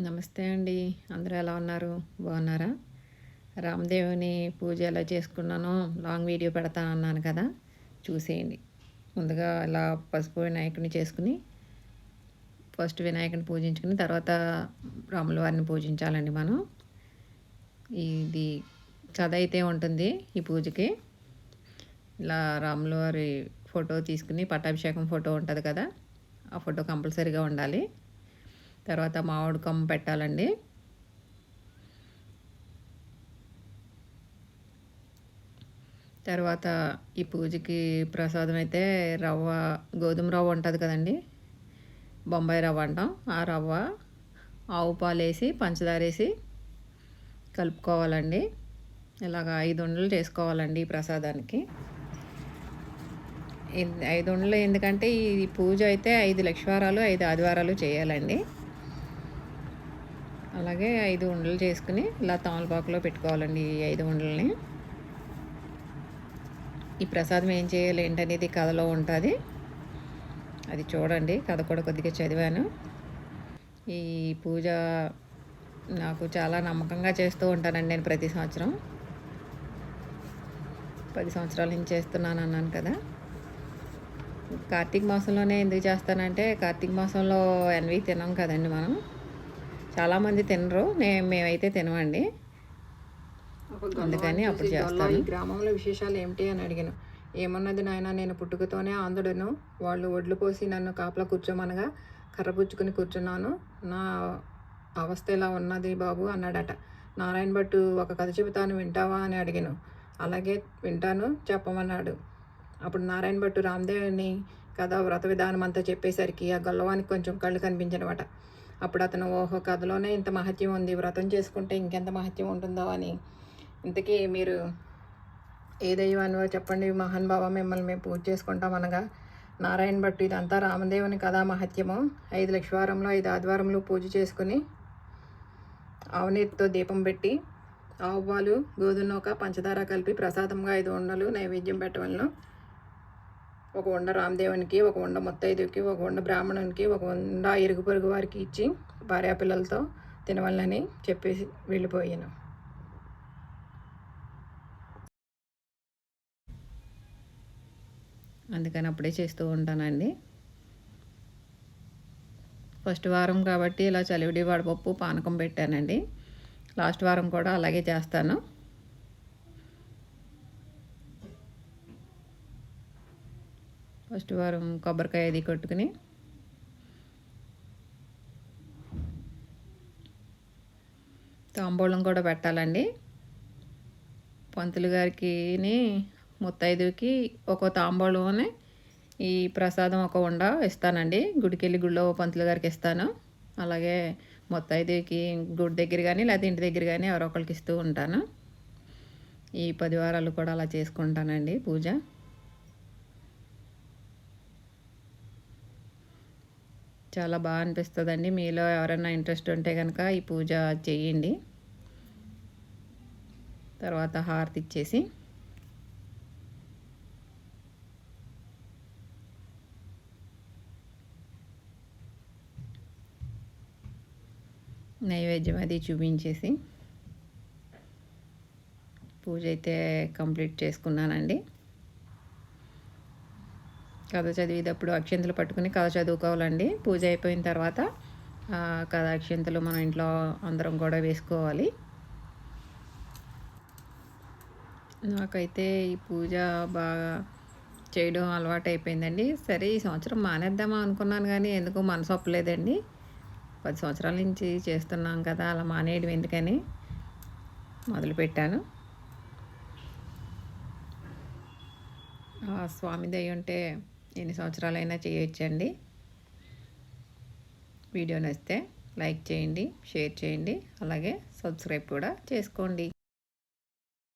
నమస్తే అండి. అందరూ ఎలా ఉన్నారు? బాగున్నారా? రామదేవుని పూజ ఎలా చేసుకున్నానో లాంగ్ వీడియో పెడతా అన్నాను కదా. చూసేయండి. ముందుగా ఇలా పసుపు వినాయకుని చేసుకుని ఫస్ట్ వినాయకుని పూజించుకుని తర్వాత రాముల వారిని పూజించాలండి మనం. ఇది చదైతే ఉంటుంది ఈ పూజకి. ఇలా రాములు వారి ఫోటో తీసుకుని పట్టాభిషేకం ఫోటో ఉంటుంది కదా ఆ ఫోటో కంపల్సరీగా ఉండాలి. తర్వాత మామిడి కొమ్మ పెట్టాలండి. తర్వాత ఈ పూజకి ప్రసాదం అయితే రవ్వ గోధుమ రవ్వ ఉంటుంది కదండి బొంబాయి రవ్వ అంటాం. ఆ రవ్వ ఆవు పాలు వేసి పంచదార వేసి కలుపుకోవాలండి. ఇలాగ ఐదు ఉండలు చేసుకోవాలండి ఈ ప్రసాదానికి. ఐదు ఉండలు ఎందుకంటే ఈ పూజ అయితే ఐదు లక్షవారాలు ఐదు ఆదివారాలు చేయాలండి. అలాగే ఐదు ఉండలు చేసుకుని ఇలా తమలపాకులో పెట్టుకోవాలండి ఈ ఐదు ఉండలని ఈ ప్రసాదం ఏం చేయాలి ఏంటనేది కథలో ఉంటుంది. అది చూడండి కథ కూడా కొద్దిగా చదివాను. ఈ పూజ నాకు చాలా నమ్మకంగా చేస్తూ ఉంటానండి నేను ప్రతి సంవత్సరం. పది సంవత్సరాల నుంచి చేస్తున్నాను అన్నాను కదా. కార్తీక మాసంలోనే ఎందుకు చేస్తానంటే కార్తీక మాసంలో ఎన్వి తినాం కదండి మనం. చాలామంది తినరు నేను మేమైతే తినమండి. అందుకని అప్పుడు చేస్తాను. గ్రామంలో విశేషాలు ఏమిటి అని అడిగాను. ఏమన్నది నాయన నేను పుట్టుకతోనే ఆంధ్రుడును వాళ్ళు ఒడ్లు పోసి నన్ను కాపలా కూర్చోమనగా కర్ర పుచ్చుకుని కూర్చున్నాను. నా అవస్థ ఎలా ఉన్నది బాబు అన్నాడట. నారాయణ భట్టు ఒక కథ చెబుతాను వింటావా అని అడిగాను. అలాగే వింటాను చెప్పమన్నాడు. అప్పుడు నారాయణ భట్టు రామదేవుని కథ వ్రత విధానం అంతా చెప్పేసరికి ఆ గొల్లవానికి కొంచెం కళ్ళు కనిపించనమాట. అప్పుడు అతను ఓహో కథలోనే ఇంత మహత్యం ఉంది వ్రతం చేసుకుంటే ఇంకెంత మహత్యం ఉంటుందో అని. ఇంతకీ మీరు ఏ దైవానివో చెప్పండి మహాన్ బాబా మిమ్మల్ని మేము పూజ చేసుకుంటాం అనగా నారాయణ భట్టు ఇదంతా రామదేవుని కథా మహత్యము. ఐదు లక్షవారంలో ఐదు ఆదివారంలో పూజ చేసుకుని ఆవునీతితో దీపం పెట్టి ఆవు పాలు గోధుమ పంచదార కలిపి ప్రసాదంగా ఐదు ఉండలు నైవేద్యం పెట్టవలను. ఒక ఉండ రామదేవునికి ఒక ఉండ ముత్తైదుకి ఒక ఉండ బ్రాహ్మణునికి ఒక ఉండ ఇరుగు పొరుగు వారికి ఇచ్చి భార్యాపిల్లలతో తినవాలని చెప్పేసి వెళ్ళిపోయాను. అందుకని అప్పుడే చేస్తూ ఉంటానండి. ఫస్ట్ వారం కాబట్టి ఇలా చలివిడి వడపప్పు పానకం పెట్టానండి. లాస్ట్ వారం కూడా అలాగే చేస్తాను. ఫస్ట్ వారం కొబ్బరికాయ అది కొట్టుకుని. తాంబూలం కూడా పెట్టాలండి. పంతులు గారికి ముత్తైదుకి ఒక తాంబూలం ఈ ప్రసాదం ఒక ఉండ ఇస్తానండి. గుడికి వెళ్ళి గుడిలో పంతులు గారికి ఇస్తాను. అలాగే ముత్తైదుకి గుడి దగ్గర కానీ లేకపోతే ఇంటి దగ్గర కానీ ఎవరో ఒకరికి ఇస్తూ ఉంటాను. ఈ పది వారాలు కూడా అలా చేసుకుంటానండి పూజ. చాలా బాగా అనిపిస్తుందండి. మీలో ఎవరైనా ఇంట్రెస్ట్ ఉంటే కనుక ఈ పూజ చేయండి. తర్వాత హారతి ఇచ్చేసి. నైవేద్యం అది చూపించేసి. పూజ అయితే కంప్లీట్ చేసుకున్నానండి. కథ చదివేటప్పుడు అక్షింతలు పట్టుకుని కథ చదువుకోవాలండి. పూజ అయిపోయిన తర్వాత కథ అక్షింతలు మనం ఇంట్లో అందరం కూడా వేసుకోవాలి. నాకైతే ఈ పూజ బాగా చేయడం అలవాటు అయిపోయిందండి సరే ఈ సంవత్సరం మానేద్దామా అనుకున్నాను కానీ ఎందుకో మనసు ఒప్పలేదండి. పది సంవత్సరాల నుంచి చేస్తున్నాం కదా అలా మానేయడం ఎందుకని మొదలుపెట్టాను. స్వామి దయ ఉంటే ఎన్ని సంవత్సరాలైనా చేయొచ్చండి. వీడియో నచ్చితే లైక్ చేయండి షేర్ చేయండి అలాగే సబ్స్క్రైబ్ కూడా చేసుకోండి.